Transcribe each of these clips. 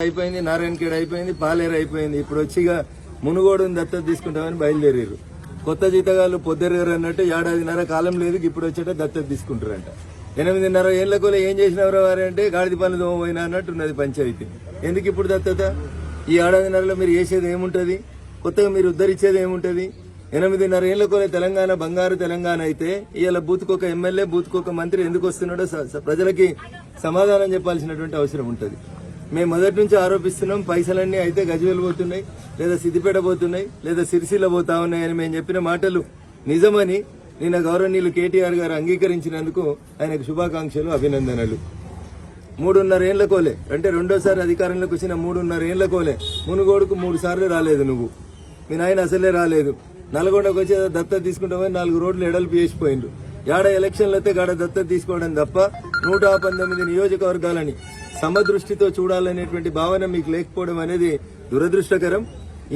అయిపోయింది నారాయణఖేడ్ అయిపోయింది పాలేరు అయిపోయింది. ఇప్పుడు వచ్చిగా మునుగోడుని దత్తత తీసుకుంటామని బయలుదేరారు కొత్త జీతగాళ్ళు పొద్దురు అన్నట్టు ఏడాదిన్నర కాలం లేదు ఇప్పుడు వచ్చేట దత్తత తీసుకుంటారంట ఎనిమిదిన్నర ఏళ్ళకోలే ఏం చేసినవరో వారు అంటే గాడిద పనులు దోమపోయినా అన్నట్టు ఉన్నది పంచాయతీ. ఎందుకు ఇప్పుడు దత్తత? ఈ ఏడాదిన్నరలో మీరు చేసేది ఏముంటుంది? కొత్తగా మీరు ఉద్ధరించేది ఏముంటుంది? ఎనిమిదిన్నర కోలే తెలంగాణ బంగారు తెలంగాణ అయితే ఇవాళ బూత్కొక ఎమ్మెల్యే బూత్కొక మంత్రి ఎందుకు వస్తున్నాడో స- ప్రజలకి సమాధానం చెప్పాల్సినటువంటి అవసరం ఉంటుంది. మేము మొదటి నుంచి ఆరోపిస్తున్నాం పైసలన్నీ అయితే గజవేలు పోతున్నాయి లేదా సిద్దిపేట పోతున్నాయి లేదా సిరిసిల్ల పోతా ఉన్నాయని మేము చెప్పిన మాటలు నిజమని నిన్న గౌరవనీయులు కేటీఆర్ గారు అంగీకరించినందుకు ఆయనకు శుభాకాంక్షలు అభినందనలు. మూడున్నరేళ్ళ కోలే. అంటే రెండోసారి అధికారంలోకి వచ్చిన మూడున్నర ఏళ్ళ కోలే. మునుగోడుకు మూడు సార్లు రాలేదు నువ్వు. మీ నాయన అసలే రాలేదు. నల్గొండకు వచ్చి దత్తత తీసుకుంటామని నాలుగు రోడ్లు ఎడల్పు వేసిపోయిండు ఏడ ఎలక్షన్లు అయితే గాడ దత్తత తీసుకోవడం తప్ప నూట పంతొమ్మిది నియోజకవర్గాలని సమదృష్టితో చూడాలనేటువంటి భావన మీకు లేకపోవడం అనేది దురదృష్టకరం.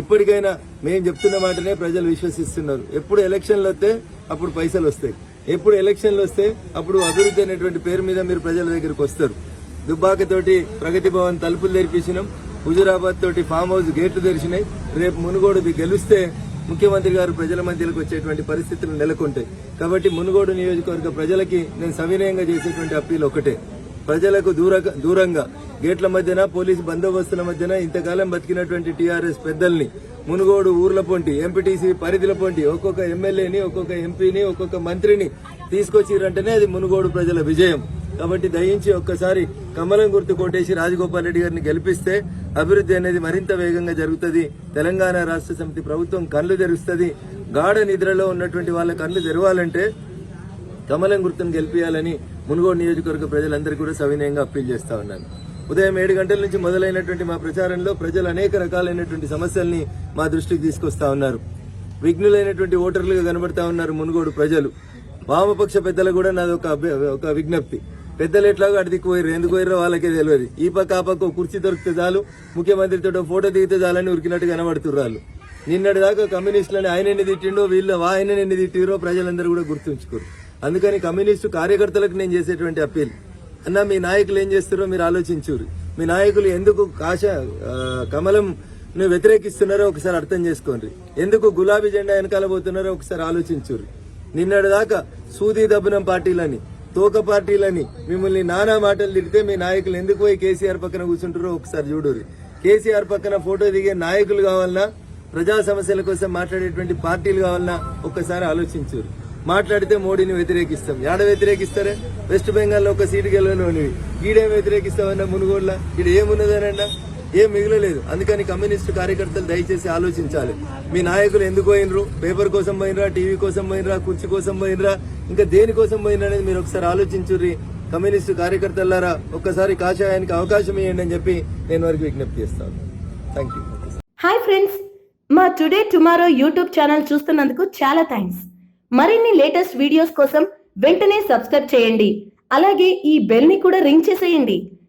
ఇప్పటికైనా మేము చెప్తున్న మాటనే ప్రజలు విశ్వసిస్తున్నారు. ఎప్పుడు ఎలక్షన్లు వస్తే అప్పుడు పైసలు వస్తాయి. ఎప్పుడు ఎలక్షన్లు వస్తే అప్పుడు అభివృద్ధి అనేటువంటి పేరు మీద మీరు ప్రజల దగ్గరికి వస్తారు. దుబ్బాకతోటి ప్రగతి భవన్ తలుపులు తెరిపించినాం హుజురాబాద్ తోటి ఫామ్ హౌస్ గేట్లు తెరిచినాయి. రేపు మునుగోడుది గెలిస్తే ముఖ్యమంత్రి గారు ప్రజల మధ్యలోకి వచ్చేటువంటి పరిస్థితులు నెలకొంటాయి. కాబట్టి మునుగోడు నియోజకవర్గ ప్రజలకి నేను సవినయంగా చేసేటువంటి అప్పీల్ ఒకటే ప్రజలకు దూర దూరంగా గేట్ల మధ్యన పోలీసు బందోబస్తుల మధ్యన ఇంతకాలం బతికినటువంటి టీఆర్ఎస్ పెద్దల్ని మునుగోడు ఊర్ల పొంటి ఎంపీటీసీ పరిధిల పొంటి ఒక్కొక్క ఎమ్మెల్యేని ఒక్కొక్క ఎంపీని ఒక్కొక్క మంత్రిని తీసుకొచ్చిరంటేనే అది మునుగోడు ప్రజల విజయం. కాబట్టి దయించి ఒక్కసారి కమలం గుర్తు కొట్టేసి రాజగోపాల్ రెడ్డి గారిని గెలిపిస్తే అభివృద్ధి అనేది మరింత వేగంగా జరుగుతుంది. తెలంగాణ రాష్ట్ర సమితి ప్రభుత్వం కళ్ళు తెరుస్తుంది. గాఢ నిద్రలో ఉన్నటువంటి వాళ్ళ కళ్ళు తెరవాలంటే కమలం గుర్తును గెలిపించాలని మునుగోడు నియోజకవర్గ ప్రజలందరికీ కూడా సవినయంగా అప్పీల్ చేస్తా ఉన్నాను. ఉదయం ఏడు గంటల నుంచి మొదలైనటువంటి మా ప్రచారంలో ప్రజలు అనేక రకాలైనటువంటి సమస్యల్ని మా దృష్టికి తీసుకొస్తా ఉన్నారు. విఘ్నులైనటువంటి ఓటర్లుగా కనబడతా ఉన్నారు మునుగోడు ప్రజలు. వామపక్ష పెద్దలు కూడా నాది ఒక అభ్య- ఒక విజ్ఞప్తి. పెద్దలు ఎట్లాగో అడిదికి పోయారు ఎందుకు పోయారో వాళ్ళకే తెలియదు. ఈ పక్క ఆ పక్క కుర్చీ దొరికితే చాలు ముఖ్యమంత్రితో ఫోటో దిగితే చాలని ఉరికినట్టు కనబడుతున్నారు నిన్నటి దాకా కమ్యూనిస్టులని ఆయన ఎన్ని తిట్టిండో వీళ్ళు ఆయన ఎన్ని తిట్టిరో ప్రజలందరూ కూడా గుర్తుంచుకోరు. అందుకని కమ్యూనిస్టు కార్యకర్తలకు నేను చేసేటువంటి అప్పీల్. అన్న మీ నాయకులు ఏం చేస్తారో మీరు ఆలోచించురు. మీ నాయకులు ఎందుకు కాష కమలం ను వ్యతిరేకిస్తున్నారో ఒకసారి అర్థం చేసుకోండి. ఎందుకు గులాబీ జెండా వెనకాల పోతున్నారో ఒకసారి ఆలోచించురు. నిన్నటి దాకా సూది దబ్బనం పార్టీలని తోక పార్టీలని మిమ్మల్ని నానా మాటలు తిడితే మీ నాయకులు ఎందుకు పోయి కేసీఆర్ పక్కన కూర్చుంటారో ఒకసారి చూడరు. కేసీఆర్ పక్కన ఫోటో దిగే నాయకులు కావాలన్నా ప్రజా సమస్యల కోసం మాట్లాడేటువంటి పార్టీలు కావాలన్నా ఒక్కసారి ఆలోచించారు. మాట్లాడితే మోడీని వ్యతిరేకిస్తాం. యాడ వ్యతిరేకిస్తారే? వెస్ట్ బెంగాల్లో ఒక సీటు గెలవనోనివి. ఈడేం వ్యతిరేకిస్తామన్నా మునుగోడ్ల? ఈడ ఏమున్నదనన్నా? ఏం మిగలలేదు. అందుకని కమ్యూనిస్టు కార్యకర్తలు దయచేసి ఆలోచించాలి. మీ నాయకులు ఎందుకు పోయినరు? పేపర్ కోసం పోయినరా? టీవీ కోసం పోయినరా? కుర్చీ కోసం పోయినరా? ఇంకా దేనికోసం పోయినరా అనేది మీరు ఒకసారి ఆలోచించుర్రి. కమ్యూనిస్టు కార్యకర్తలారా ఒక్కసారి కాషాయానికి అవకాశం ఇవ్వండి అని చెప్పి నేను వారికి విజ్ఞప్తి చేస్తాను. థ్యాంక్ యూ హాయ్ ఫ్రెండ్స్ మా టుడే టుమారో యూట్యూబ్ ఛానల్ చూస్తున్నందుకు చాలా థ్యాంక్స్ మరిన్ని లేటెస్ట్ వీడియోస్ కోసం వెంటనే సబ్స్క్రైబ్ చేయండి. అలాగే ఈ బెల్ని కూడా రింగ్ చేసేయండి.